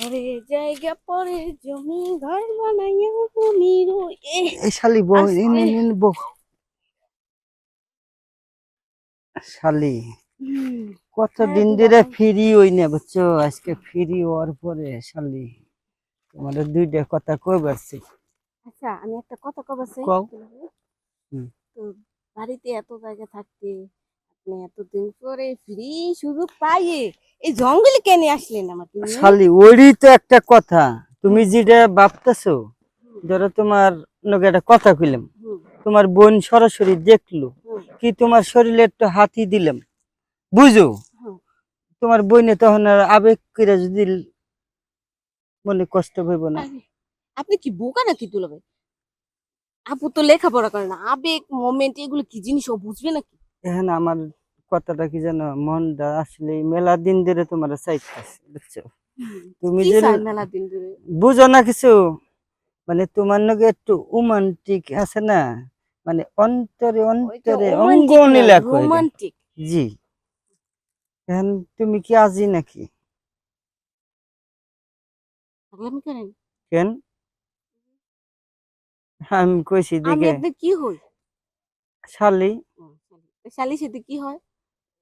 পরে জায়গা পরে জমি ঘর বানাইয়া আমি রই এই শালি বউ আস্তে। ইন ইন ইন বউ। শালি কত হ্যাঁ, দিন ধরে বাবা। ফ্রি হই না বুঝছ? আজকে ফ্রি হওয়ার পরে শালি তোমার দুইটা কথা কই পারছি আচ্ছা আমি একটা কথা কব কও। তো বাড়িতে এত জায়গা থাকতে আপনি এতদিন পরে ফ্রি সুযোগ পাইয়ে এই জঙ্গলে কেন আসলেন আমাকে? শালি ওরই তো একটা কথা। তুমি যেটা ভাবতেছো ধরো তোমার একটা কথা কইলাম। তোমার বোন সরাসরি দেখল কি তোমার শরীরে একটু হাতি দিলাম? বুঝো? তোমার বোনে তখন আর আবেগ করে যদি মনে কষ্ট হইব না। আপনি কি বোকা নাকি দুলাভাই আপু তো লেখাপড়া করে না। আবেগ মোমেন্ট এগুলো কি জিনিস ও বুঝবে নাকি? এখন আমার কথাটা কি জানো মনটা আসলে মেলা দিন ধরে তোমার চাইতেছে বুঝছ? তুমি বুঝো না কিছু। মানে তোমার নাকি একটু রোমান্টিক আছে না? মানে অন্তরে অন্তরে অঙ্গ রোমান্টিক। জি। এখন তুমি কি আজি নাকি? কেন? আমি কইছি দিকে কি হই? শালি। শালির সাথে কি হয়?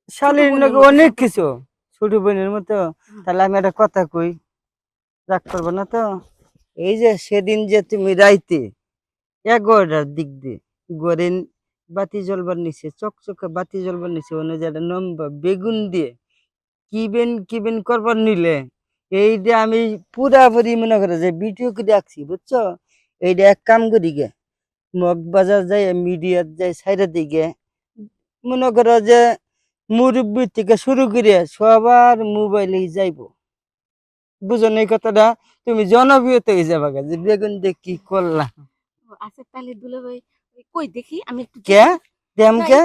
শালির নাকি অনেক কিছু। ছোট বোনের মতো। তাহলে আমি একটা কথা কই? রাগ করব না তো? এই যে সেদিন যে তুমি রাইতে এগারোটার দিক দিয়ে গড়ে বাতি জ্বলবার নিচে চকচকে বাতি জ্বলবার নিচে অনুযায়ী নম্বর বেগুন দিয়ে কিবেন কিবেন করবার নিলে? এইটা আমি পুরাপুরি মনে করে যে ভিডিও করে রাখছি বুঝছ? এইটা এক কাম করি গে মগ বাজার যাই মিডিয়ার যাই সাইডের দিকে মনে করো যে মুরব্বী থেকে শুরু করে সবার মোবাইলেই যাইব। বুঝো এই কথাটা? তুমি জনপ্রিয়তা হয়ে যাবা গা, যে বেগুন দিয়ে কি করলাম। আচ্ছা তাহলে দুলে ভাই কই দেখি আমি একটু কে? দেম কে?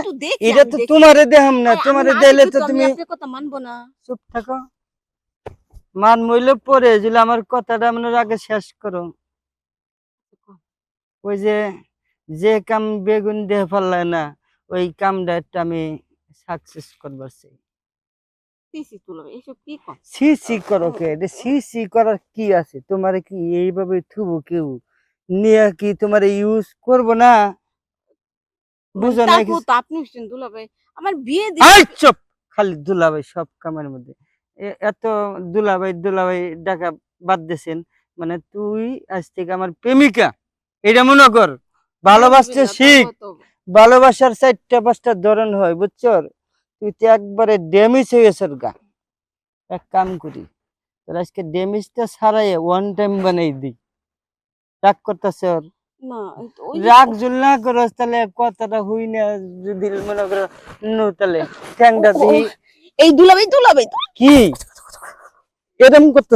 এটা তো তোমারে দেহাম না তোমারে না তো তুমি আপনার কথা মানবো না। চুপ থাকো। মান মইল পরে যদি আমার কথাটা মনে আগে শেষ করো। ওই যে যে কাম বেগুন দিয়ে ফেললে না ওই কামটা একটু আমি সাকসেস করবার চাই। সি সি করো? কে? সি সি করার কি আছে? তোমার কি এইভাবে থুবো কেউ? নিয়ে কি তোমার ইউজ করব না? বুঝো না আপনি হচ্ছেন দুলা ভাই আমার বিয়ে চুপ! খালি দুলাভাই সব কামের মধ্যে। এত দুলাভাই দুলাভাই ডাকা বাদ দিয়েছেন। মানে তুই আজ থেকে আমার প্রেমিকা। এটা মনে কর ভালোবাসতে শিখ। ভালোবাসার চারটা পাঁচটা ধরন হয় বুঝছ? তুই তো একবারে ড্যামেজ হয়ে গেছে গা। এক কাম করি তোর আজকে ড্যামেজটা ছাড়াই ওয়ান টাইম বানাই দিই রাগ করতেছে ওর রাগ জুল না করস তাহলে কথাটা হুই না যদি মনে করো নো তাহলে ঠ্যাংটা দিই এই দুলা ভাই দুলা ভাই কি? এরম করতে